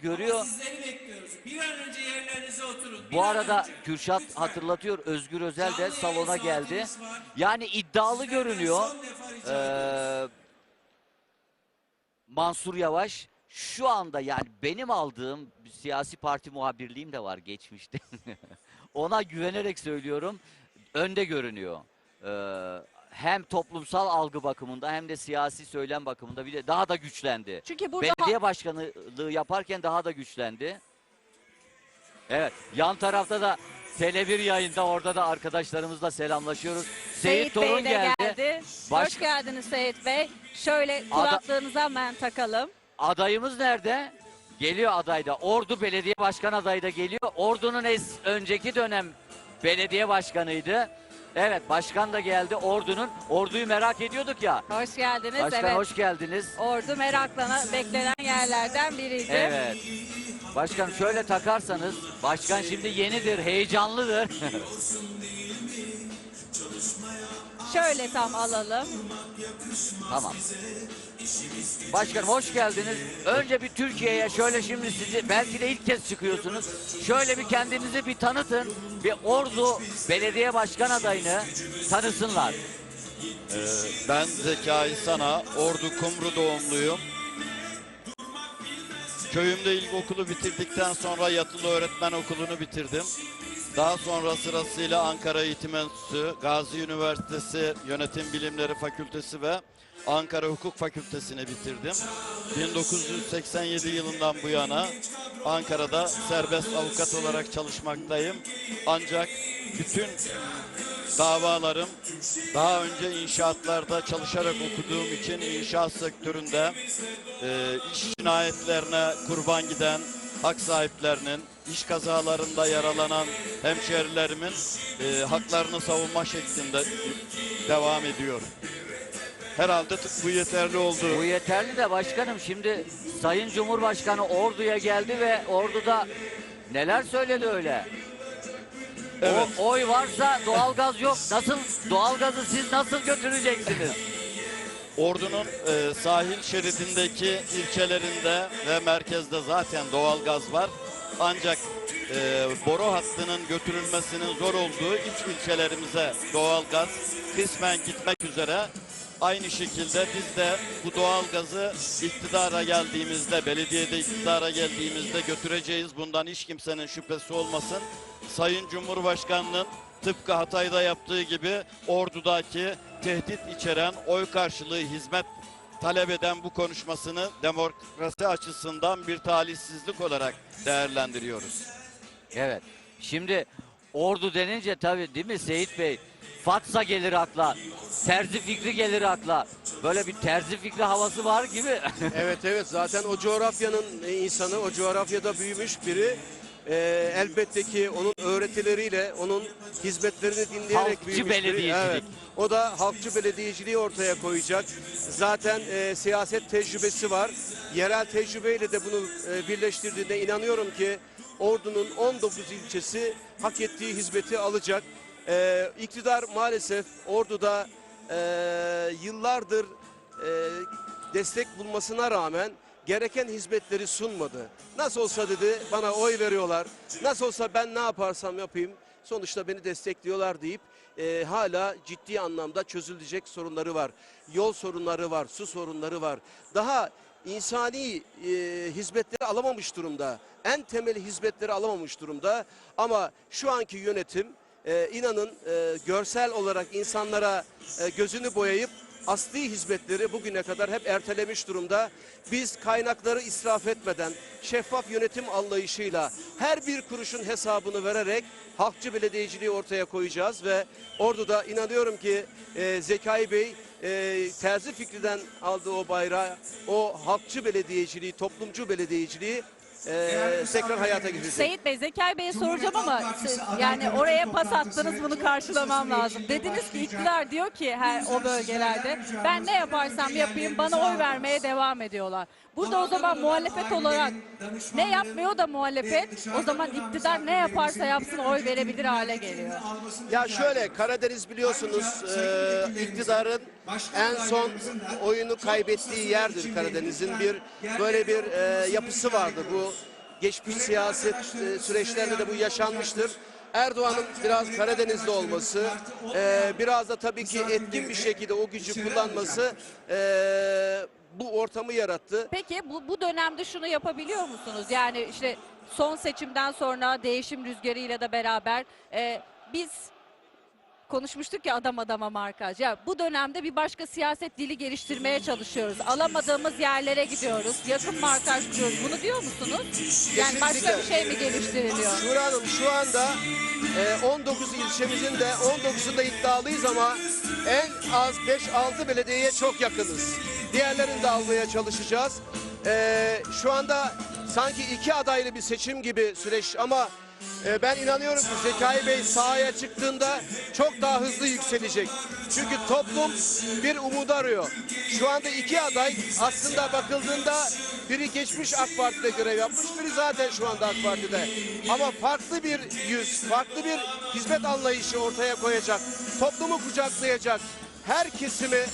görüyor. Sizleri bekliyoruz. Bir an önce yerlerinize oturun. Bir Bu an arada önce. Kürşat Lütfen. hatırlatıyor Özgür Özel de Canlı salona yayın geldi. saatimiz var. Yani iddialı Sizlerden görünüyor. son defa rica ediyorum. Ee, Mansur Yavaş şu anda yani benim aldığım siyasi parti muhabirliğim de var geçmişte. Ona güvenerek söylüyorum önde görünüyor. Ee, hem toplumsal algı bakımında hem de siyasi söylem bakımında bir de daha da güçlendi. Çünkü burada Belediye başkanlığı yaparken daha da güçlendi. Evet, yan tarafta da Tele1 yayında orada da arkadaşlarımızla selamlaşıyoruz. Seyit, Seyit Torun Bey de geldi. geldi. Baş- Hoş geldiniz Seyit Bey. Şöyle kulaklığınızı hemen takalım. Adayımız nerede? Geliyor adayda. Ordu Belediye Başkan adayı da geliyor. Ordu'nun es önceki dönem belediye başkanıydı. Evet, başkan da geldi Ordu'nun. Ordu'yu merak ediyorduk ya. Hoş geldiniz. Başkan evet. hoş geldiniz. Ordu meraklana beklenen yerlerden biriydi. Evet. Başkan şöyle takarsanız, başkan şimdi yenidir, heyecanlıdır. Şöyle tam alalım. tamam. Başkanım hoş geldiniz. Önce bir Türkiye'ye şöyle şimdi sizi belki de ilk kez çıkıyorsunuz. Şöyle bir kendinizi bir tanıtın. Bir Ordu Belediye Başkan adayını tanısınlar. Ben Zekai Sana, Ordu Kumru doğumluyum. Köyümde ilkokulu bitirdikten sonra yatılı öğretmen okulunu bitirdim. Daha sonra sırasıyla Ankara Eğitim Enstitüsü, Gazi Üniversitesi Yönetim Bilimleri Fakültesi ve Ankara Hukuk Fakültesini bitirdim. 1987 yılından bu yana Ankara'da serbest avukat olarak çalışmaktayım. Ancak bütün davalarım daha önce inşaatlarda çalışarak okuduğum için inşaat sektöründe e, iş cinayetlerine kurban giden hak sahiplerinin, iş kazalarında yaralanan hemşerilerimin e, haklarını savunma şeklinde devam ediyor. Herhalde bu yeterli oldu. Bu yeterli de başkanım şimdi Sayın Cumhurbaşkanı Ordu'ya geldi ve Ordu'da neler söyledi öyle? Evet. O, oy varsa doğalgaz yok. Nasıl doğalgazı siz nasıl götüreceksiniz? Ordu'nun e, sahil şeridindeki ilçelerinde ve merkezde zaten doğalgaz var. Ancak e, boru hattının götürülmesinin zor olduğu iç ilçelerimize doğalgaz kısmen gitmek üzere. Aynı şekilde biz de bu doğalgazı iktidara geldiğimizde, belediyede iktidara geldiğimizde götüreceğiz. Bundan hiç kimsenin şüphesi olmasın. Sayın Cumhurbaşkanı'nın tıpkı Hatay'da yaptığı gibi Ordu'daki tehdit içeren oy karşılığı hizmet talep eden bu konuşmasını demokrasi açısından bir talihsizlik olarak değerlendiriyoruz. Evet. Şimdi Ordu denince tabii değil mi Seyit Bey? Fatsa gelir akla. Terzi fikri gelir akla. Böyle bir terzi fikri havası var gibi. Evet evet zaten o coğrafyanın insanı, o coğrafyada büyümüş biri e, elbette ki onun öğretileriyle, onun hizmetlerini dinleyerek Halkçı belediyecilik. Evet. O da halkçı belediyeciliği ortaya koyacak. Zaten e, siyaset tecrübesi var. Yerel tecrübeyle de bunu e, birleştirdiğine inanıyorum ki Ordu'nun 19 ilçesi hak ettiği hizmeti alacak. E, iktidar maalesef Ordu'da e, yıllardır e, destek bulmasına rağmen gereken hizmetleri sunmadı. Nasıl olsa dedi bana oy veriyorlar. Nasıl olsa ben ne yaparsam yapayım sonuçta beni destekliyorlar deyip e, hala ciddi anlamda çözülecek sorunları var. Yol sorunları var, su sorunları var. Daha insani e, hizmetleri alamamış durumda. En temel hizmetleri alamamış durumda. Ama şu anki yönetim e, inanın e, görsel olarak insanlara e, gözünü boyayıp asli hizmetleri bugüne kadar hep ertelemiş durumda. Biz kaynakları israf etmeden şeffaf yönetim anlayışıyla her bir kuruşun hesabını vererek halkçı belediyeciliği ortaya koyacağız ve Ordu'da inanıyorum ki e, Zekai Bey e, terzi fikriden aldığı o bayrağı, o halkçı belediyeciliği, toplumcu belediyeciliği e, tekrar hayata geçirecek. Seyit Bey, Zekai Bey'e soracağım ama siz- yani oraya pas attınız bunu karşılamam lazım. Dediniz ki iktidar diyor ki her o bölgelerde ben ne yaparsam yapayım bana oy vermeye devam ediyorlar. Burada o zaman muhalefet olarak ne yapmıyor da muhalefet o zaman iktidar ne yaparsa yapsın oy verebilir hale geliyor. Ya şöyle Karadeniz biliyorsunuz e, iktidarın en son oyunu kaybettiği yerdir Karadeniz'in bir böyle bir e, yapısı vardı bu geçmiş siyaset e, süreçlerinde de bu yaşanmıştır. Erdoğan'ın biraz Karadeniz'de olması, e, biraz da tabii ki etkin bir şekilde o gücü kullanması e, bu ortamı yarattı. Peki bu, bu dönemde şunu yapabiliyor musunuz? Yani işte son seçimden sonra değişim rüzgarıyla da beraber e, biz konuşmuştuk ya adam adama markaj. Ya bu dönemde bir başka siyaset dili geliştirmeye çalışıyoruz. Alamadığımız yerlere gidiyoruz. Yakın markaj kuruyoruz. Bunu diyor musunuz? Yani başka bir şey mi geliştiriliyor? Şura Hanım şu anda e, 19 ilçemizin de 19'unda iddialıyız ama en az 5-6 belediyeye çok yakınız. Diğerlerini de almaya çalışacağız. E, şu anda sanki iki adaylı bir seçim gibi süreç ama e, ben inanıyorum ki Zekai Bey sahaya çıktığında çok daha hızlı yükselecek. Çünkü toplum bir umut arıyor. Şu anda iki aday aslında bakıldığında biri geçmiş AK Parti'de görev yapmış, biri zaten şu anda AK Parti'de. Ama farklı bir yüz, farklı bir hizmet anlayışı ortaya koyacak. Toplumu kucaklayacak. Her kesimi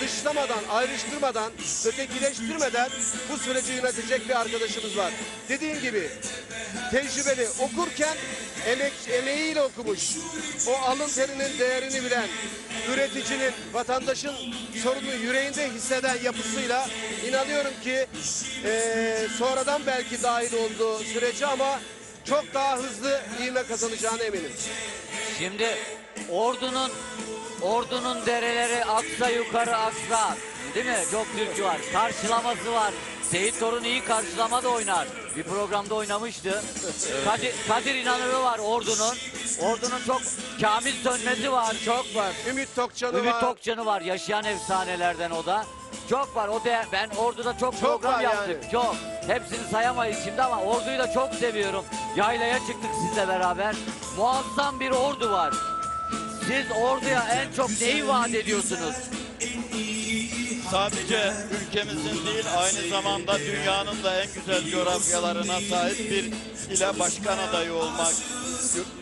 dışlamadan, ayrıştırmadan, ötekileştirmeden bu süreci yönetecek bir arkadaşımız var. Dediğim gibi tecrübeli okurken emek, emeğiyle okumuş. O alın terinin değerini bilen, üreticinin, vatandaşın sorunu yüreğinde hisseden yapısıyla inanıyorum ki eee, sonradan belki dahil olduğu süreci ama çok daha hızlı ivme kazanacağına eminim. Şimdi ordunun ordunun dereleri aksa yukarı aksa. Değil mi? Çok türkü var. Karşılaması var. Seyit Torun iyi karşılama da oynar. Bir programda oynamıştı. Kadir, Kadir İnanırı var ordunun. Ordunun çok Kamil Sönmez'i var. Çok var. Ümit Tokcan'ı Ümit var. Tokcan'ı var. Yaşayan efsanelerden o da. Çok var. O da ben orduda çok, Çok program yaptık. yani. Çok. Hepsini sayamayız şimdi ama orduyu da çok seviyorum. Yaylaya çıktık sizle beraber. Muazzam bir ordu var. Siz orduya en çok neyi vaat ediyorsunuz? Sadece ülkemizin değil aynı zamanda dünyanın da en güzel coğrafyalarına sahip bir ile başkan adayı olmak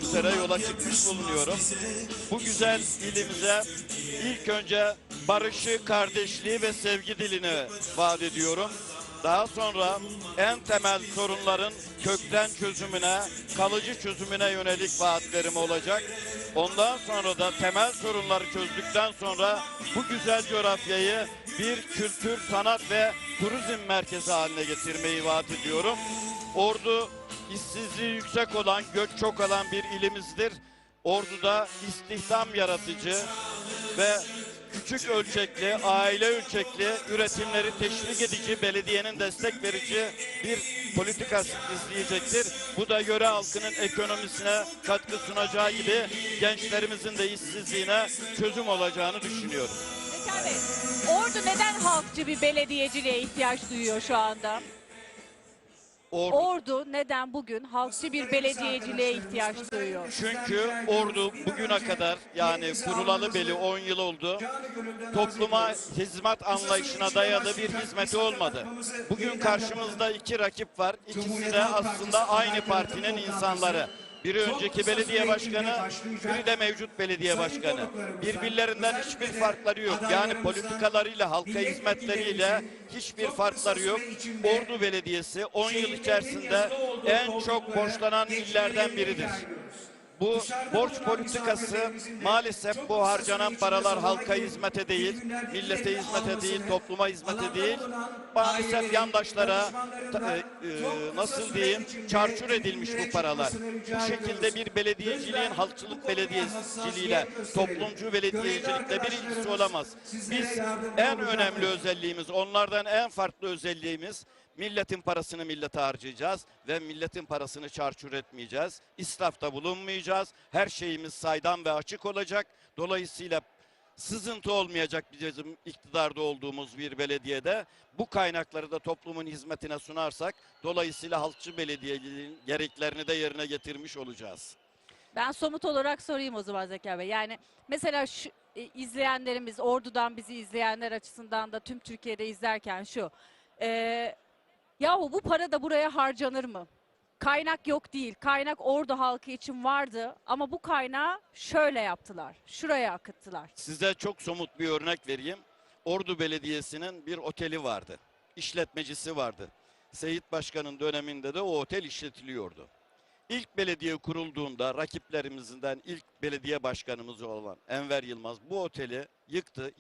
üzere yola çıkmış bulunuyorum. Bu güzel ilimize ilk önce barışı, kardeşliği ve sevgi dilini vaat ediyorum. Daha sonra en temel sorunların kökten çözümüne, kalıcı çözümüne yönelik vaatlerim olacak. Ondan sonra da temel sorunları çözdükten sonra bu güzel coğrafyayı bir kültür, sanat ve turizm merkezi haline getirmeyi vaat ediyorum. Ordu işsizliği yüksek olan, göç çok olan bir ilimizdir. Ordu'da istihdam yaratıcı ve küçük ölçekli, aile ölçekli üretimleri teşvik edici, belediyenin destek verici bir politika izleyecektir. Bu da yöre halkının ekonomisine katkı sunacağı gibi gençlerimizin de işsizliğine çözüm olacağını düşünüyorum. Zekai Bey, Ordu neden halkçı bir belediyeciliğe ihtiyaç duyuyor şu anda? Ordu Ordu neden bugün halkçı bir belediyeciliğe ihtiyaç duyuyor? Çünkü ordu bugüne kadar yani kurulalı beli 10 yıl oldu. Topluma hizmet anlayışına dayalı bir hizmeti olmadı. Bugün karşımızda iki rakip var. İkisi de aslında aynı partinin insanları. Biri önceki belediye başkanı, biri de mevcut belediye başkanı. Birbirlerinden hiçbir farkları yok. Yani politikalarıyla, halka hizmetleriyle hiçbir farkları yok. Ordu Belediyesi 10 yıl içerisinde en çok borçlanan illerden biridir. Bu borç politikası maalesef bu harcanan paralar halka hizmete değil, millete hizmete değil, topluma hizmete değil. Maalesef yandaşlara e, e, nasıl diyeyim çarçur edilmiş bu paralar. Bu şekilde bir belediyeciliğin halkçılık belediyeciliğiyle, toplumcu belediyecilikle bir ilgisi olamaz. Biz en önemli özelliğimiz, onlardan en farklı özelliğimiz Milletin parasını millete harcayacağız ve milletin parasını çarçur etmeyeceğiz. İsrafta bulunmayacağız. Her şeyimiz saydam ve açık olacak. Dolayısıyla sızıntı olmayacak bizim iktidarda olduğumuz bir belediyede. Bu kaynakları da toplumun hizmetine sunarsak dolayısıyla halkçı belediyeliğin gereklerini de yerine getirmiş olacağız. Ben somut olarak sorayım o zaman Zekai Bey. Yani mesela şu e, izleyenlerimiz, Ordu'dan bizi izleyenler açısından da tüm Türkiye'de izlerken şu. E, yahu bu para da buraya harcanır mı? Kaynak yok değil. Kaynak Ordu halkı için vardı ama bu kaynağı şöyle yaptılar. Şuraya akıttılar. Size çok somut bir örnek vereyim. Ordu Belediyesi'nin bir oteli vardı. İşletmecisi vardı. Seyit Başkan'ın döneminde de o otel işletiliyordu. İlk belediye kurulduğunda rakiplerimizden ilk belediye başkanımız olan Enver Yılmaz bu oteli yıktı.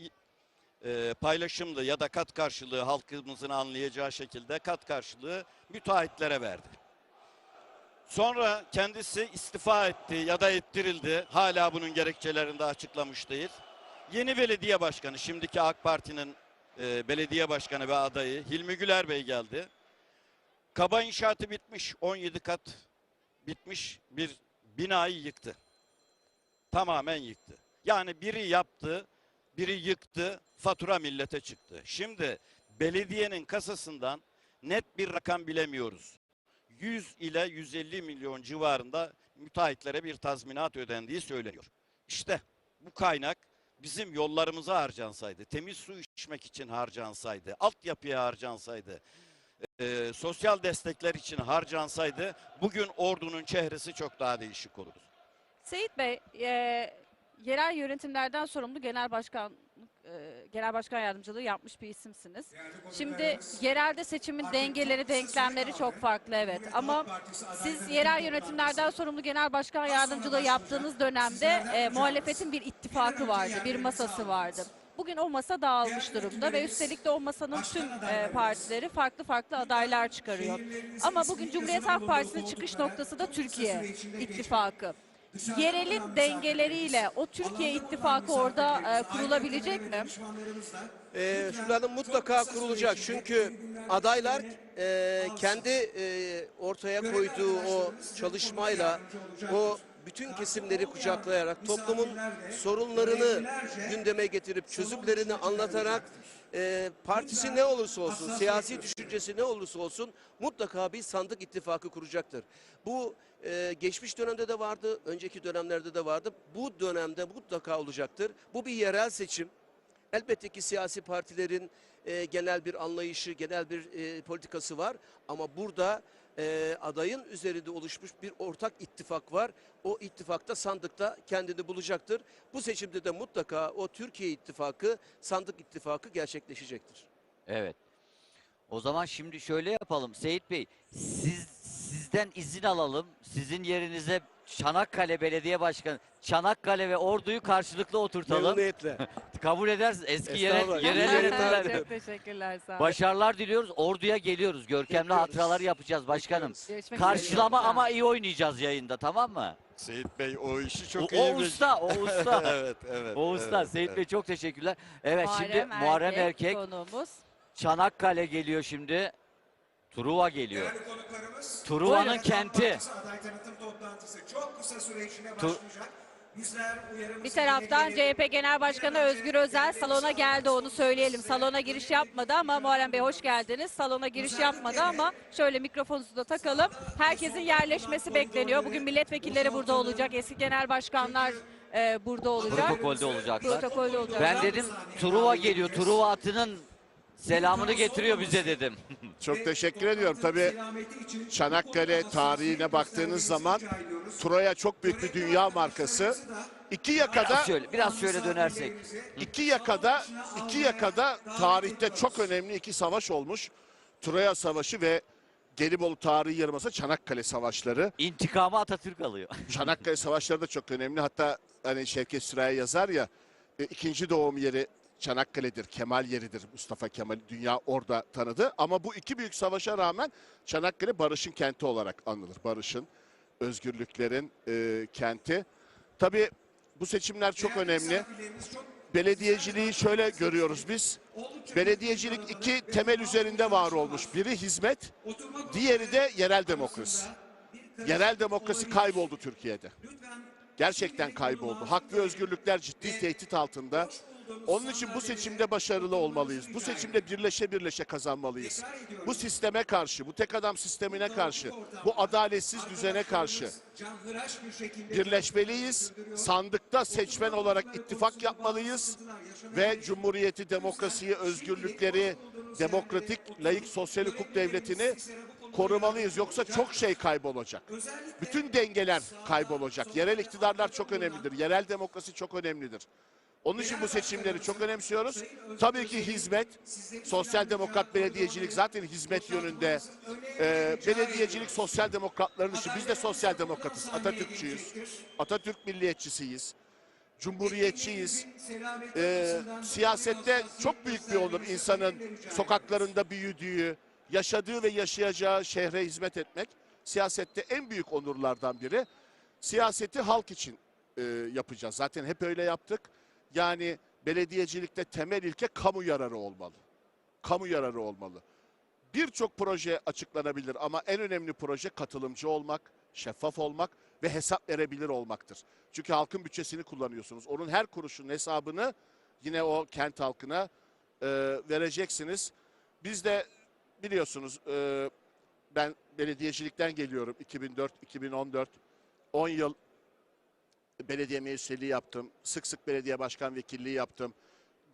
E, paylaşımlı ya da kat karşılığı halkımızın anlayacağı şekilde kat karşılığı müteahhitlere verdi. Sonra kendisi istifa etti ya da ettirildi. Hala bunun gerekçelerini de açıklamış değil. Yeni belediye başkanı, şimdiki AK Parti'nin e, belediye başkanı ve adayı Hilmi Güler Bey geldi. Kaba inşaatı bitmiş, 17 kat bitmiş bir binayı yıktı. Tamamen yıktı. Yani biri yaptı, biri yıktı, fatura millete çıktı. Şimdi belediyenin kasasından net bir rakam bilemiyoruz. 100 ile 150 milyon civarında müteahhitlere bir tazminat ödendiği söyleniyor. İşte bu kaynak bizim yollarımıza harcansaydı, temiz su içmek için harcansaydı, altyapıya harcansaydı, e, sosyal destekler için harcansaydı bugün ordunun çehresi çok daha değişik olurdu. Seyit Bey, e, yerel yönetimlerden sorumlu genel başkan e, genel başkan yardımcılığı yapmış bir isimsiniz. Şimdi yerelde seçimin dengeleri, denklemleri çok farklı evet. Ama siz yerel yönetimlerden sorumlu genel başkan yardımcılığı yaptığınız dönemde e, muhalefetin bir ittifakı vardı, bir masası vardı. Bugün o masa dağılmış durumda ve üstelik de o masanın tüm e, partileri farklı farklı adaylar çıkarıyor. Ama bugün Cumhuriyet Halk Partisi'nin çıkış noktası da Türkiye ittifakı. Yerelin dengeleriyle o Türkiye ittifakı orada e, kurulabilecek mi? Ee, şuranın mutlaka kurulacak çünkü adaylar e, kendi e, ortaya koyduğu o çalışmayla o bütün kesimleri kucaklayarak toplumun sorunlarını gündeme getirip çözümlerini anlatarak e, partisi ne olursa olsun, siyasi düşüncesi ne olursa olsun mutlaka bir sandık ittifakı kuracaktır. Bu e, geçmiş dönemde de vardı, önceki dönemlerde de vardı. Bu dönemde mutlaka olacaktır. Bu bir yerel seçim. Elbette ki siyasi partilerin e, genel bir anlayışı, genel bir e, politikası var. Ama burada e, adayın üzerinde oluşmuş bir ortak ittifak var. O ittifakta sandıkta kendini bulacaktır. Bu seçimde de mutlaka o Türkiye ittifakı, sandık ittifakı gerçekleşecektir. Evet. O zaman şimdi şöyle yapalım Seyit Bey. Siz sizden izin alalım. Sizin yerinize Çanakkale Belediye Başkanı, Çanakkale ve Ordu'yu karşılıklı oturtalım. Memnuniyetle. Kabul edersiniz. Eski yerel, Estağfurullah. yerel yönetimler. Çok teşekkürler sağ olun. Başarılar diliyoruz. Ordu'ya geliyoruz. Görkemli Bekliyoruz. hatıralar yapacağız başkanım. Görüşmek üzere. Karşılama olun. ama iyi oynayacağız yayında tamam mı? Seyit Bey o işi O, çok o iyi usta, o usta. evet, evet. o usta. evet, Seyit evet. Bey çok teşekkürler. Evet şimdi Muharrem Muharrem Erkek, konuğumuz. Çanakkale geliyor şimdi. Truva geliyor. Değerli konuklarımız, Truva'nın kenti. Partisi aday tanıtım toplantısı çok kısa süre içinde başlayacak. Uyarımızı Bir taraftan. CHP Genel Başkanı Özgür Özel salona geldi onu söyleyelim. Salona giriş yapmadı ama Muharrem Bey hoş geldiniz. Salona giriş yapmadı ama şöyle mikrofonunuzu da takalım. Herkesin yerleşmesi bekleniyor. Bugün milletvekilleri burada olacak. Eski genel başkanlar e, burada olacak. Protokolde olacaklar. Protokolde olacak. Ben dedim Truva geliyor. Truva atının selamını getiriyor bize dedim. Çok teşekkür ediyorum. Tabii Çanakkale tarihine baktığınız zaman Troya çok büyük bir dünya markası. İki yakada Biraz şöyle, biraz şöyle dönersek. iki yakada iki yakada tarihte çok önemli iki savaş olmuş. Troya Savaşı ve Gelibolu Tarihi Yarımadası Çanakkale Savaşları. İntikamı Atatürk alıyor. Çanakkale Savaşları da çok önemli. Hatta hani Şevket Süreyya yazar ya e, ikinci doğum yeri Çanakkale'dir, Kemal yeridir. Mustafa Kemal dünya orada tanıdı. Ama bu iki büyük savaşa rağmen Çanakkale barışın kenti olarak anılır. Barışın, özgürlüklerin e, kenti. Tabii bu seçimler çok önemli. Belediyeciliği şöyle görüyoruz biz. Belediyecilik iki temel üzerinde var olmuş. Biri hizmet, diğeri de yerel demokrasi. Yerel demokrasi kayboldu Türkiye'de. Gerçekten kayboldu. Hak ve özgürlükler ciddi tehdit altında. Onun için bu seçimde başarılı olmalıyız. Bu seçimde birleşe birleşe kazanmalıyız. Bu sisteme karşı, bu tek adam sistemine karşı, bu adaletsiz düzene karşı birleşmeliyiz. Sandıkta seçmen olarak ittifak yapmalıyız ve cumhuriyeti, demokrasiyi, özgürlükleri, demokratik, layık sosyal hukuk devletini korumalıyız. Yoksa çok şey kaybolacak. Bütün dengeler kaybolacak. Yerel iktidarlar çok önemlidir. Yerel demokrasi çok önemlidir. Onun için bu seçimleri çok önemsiyoruz. Tabii ki hizmet, sosyal demokrat belediyecilik zaten hizmet yönünde. Ee, belediyecilik sosyal demokratların işi. Biz de sosyal demokratız, Atatürkçüyüz. Atatürk milliyetçisiyiz. Cumhuriyetçiyiz. Ee, siyasette çok büyük bir onur insanın sokaklarında büyüdüğü, yaşadığı ve yaşayacağı şehre hizmet etmek. Siyasette en büyük onurlardan biri. Siyaseti halk için e, yapacağız. Zaten hep öyle yaptık. Yani belediyecilikte temel ilke kamu yararı olmalı. Kamu yararı olmalı. Birçok proje açıklanabilir ama en önemli proje katılımcı olmak, şeffaf olmak ve hesap verebilir olmaktır. Çünkü halkın bütçesini kullanıyorsunuz. Onun her kuruşun hesabını yine o kent halkına e, vereceksiniz. Biz de biliyorsunuz e, ben belediyecilikten geliyorum 2004-2014. 10 yıl belediye meclisliği yaptım. Sık sık belediye başkan vekilliği yaptım.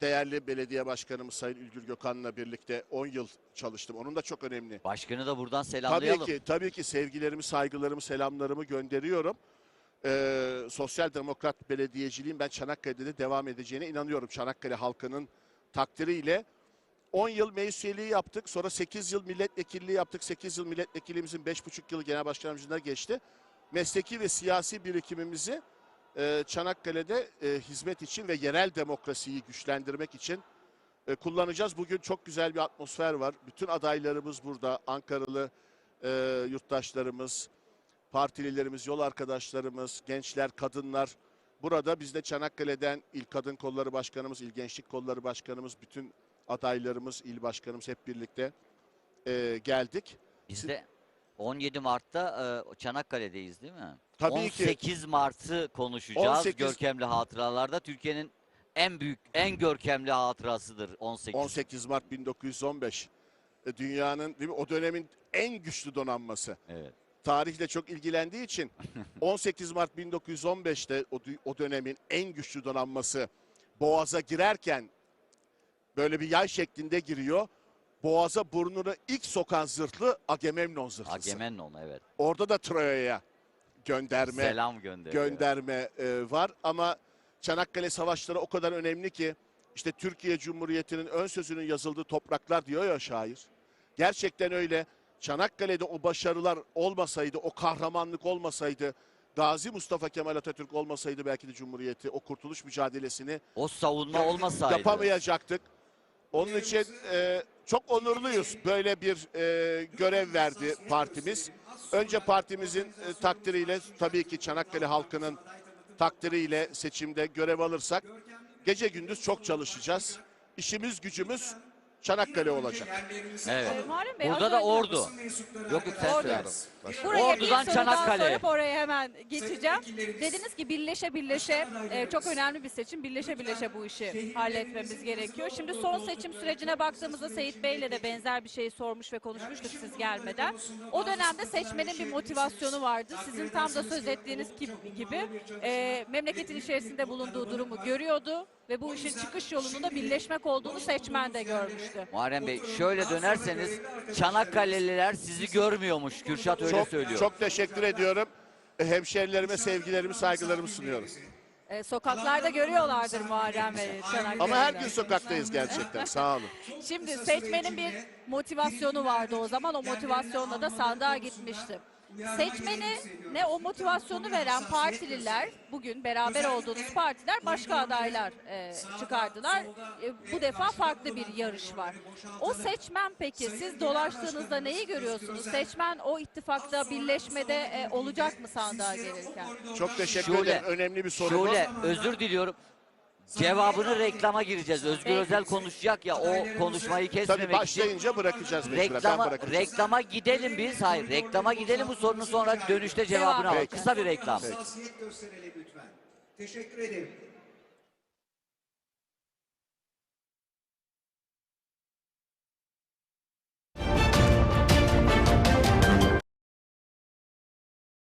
Değerli belediye başkanımız Sayın Ülgür Gökhan'la birlikte 10 yıl çalıştım. Onun da çok önemli. Başkanı da buradan Tabii selamlayalım. ki, tabii ki sevgilerimi, saygılarımı, selamlarımı gönderiyorum. Ee, sosyal demokrat belediyeciliğin ben Çanakkale'de de devam edeceğine inanıyorum. Çanakkale halkının takdiriyle 10 yıl meclis üyeliği yaptık. Sonra 8 yıl milletvekilliği yaptık. 8 yıl milletvekilliğimizin 5,5 yılı genel başkanımızda geçti. Mesleki ve siyasi birikimimizi e, Çanakkale'de e, hizmet için ve yerel demokrasiyi güçlendirmek için e, kullanacağız. Bugün çok güzel bir atmosfer var. Bütün adaylarımız burada. Ankaralı e, yurttaşlarımız, partililerimiz, yol arkadaşlarımız, gençler, kadınlar. Burada biz de Çanakkale'den İl Kadın Kolları Başkanımız, İl Gençlik Kolları Başkanımız, bütün adaylarımız, il başkanımız hep birlikte geldik. Biz de 17 Mart'ta Çanakkale'deyiz değil mi? Tabii ki. 18 Mart'ı konuşacağız 18 görkemli hatıralarda. Türkiye'nin en büyük, en görkemli hatırasıdır 18. 18 Mart 1915. E, Dünyanın değil mi, o dönemin en güçlü donanması. Evet. tarihle çok ilgilendiği için 18 Mart 1915'te o, o dönemin en güçlü donanması Boğaz'a girerken böyle bir yay şeklinde giriyor. Boğaz'a burnunu ilk sokan zırhlı Agamemnon zırhlısı. Agamemnon evet. Orada da Troya'ya gönderme Selam gönderiyor. gönderme e, var ama Çanakkale savaşları o kadar önemli ki işte Türkiye Cumhuriyeti'nin ön sözünün yazıldığı topraklar diyor ya şair. Gerçekten öyle. Çanakkale'de o başarılar olmasaydı, o kahramanlık olmasaydı, Gazi Mustafa Kemal Atatürk olmasaydı belki de Cumhuriyeti o kurtuluş mücadelesini O savunma olmasaydı. yapamayacaktık. Onun için e, çok onurluyuz. Böyle bir e, görev verdi partimiz. Önce partimizin e, takdiriyle tabii ki Çanakkale halkının takdiriyle seçimde görev alırsak gece gündüz çok çalışacağız. İşimiz gücümüz Çanakkale olacak. Evet. Muharrem Bey, Burada da önce- ordu. Yok yok sen Ordu. söyle. Buraya Ordudan bir soru daha Çanakkale. sorup oraya hemen geçeceğim. Dediniz ki birleşe birleşe e, çok önemli bir seçim. Birleşe birleşe bu işi halletmemiz gerekiyor. Şimdi son seçim sürecine baktığımızda Seyit Bey'le de benzer bir şey sormuş ve konuşmuştuk siz gelmeden. O dönemde seçmenin bir motivasyonu vardı. Sizin tam da söz ettiğiniz gibi, gibi e, memleketin içerisinde bulunduğu durumu görüyordu ve bu işin çıkış yolunun da birleşmek olduğunu seçmen de görmüştü. Muharrem Bey şöyle dönerseniz Çanakkale'liler sizi görmüyormuş. Kürşat öyle Çok, söylüyor. çok teşekkür ediyorum. Hemşerilerime sevgilerimi, saygılarımı sunuyorum. E, sokaklarda görüyorlardır Muharrem Bey Çanakkale'de. Ama her gün sokaktayız gerçekten. Sağ olun. Şimdi seçmenin bir motivasyonu vardı o zaman. O motivasyonla da sandığa gitmişti. Seçmeni ne o motivasyonu veren partililer, bugün beraber olduğunuz partiler başka adaylar e, çıkardılar. E, bu defa farklı bir yarış var. O seçmen peki siz dolaştığınızda neyi görüyorsunuz? Seçmen o ittifakta birleşmede e, olacak mı sandığa gelirken? Çok teşekkür Şule, ederim. Önemli bir soru. Şöyle özür diliyorum. Cevabını reklama gireceğiz. Özgür. Özel konuşacak ya o konuşmayı Tabii kesmemek için. başlayınca bırakacağız mecburen. Ben Reklama, bırakacağım. reklama gidelim biz. Hayır reklama gidelim bu sorunun sonra dönüşte cevabını alalım. Kısa bir reklam. Teşekkür ederim.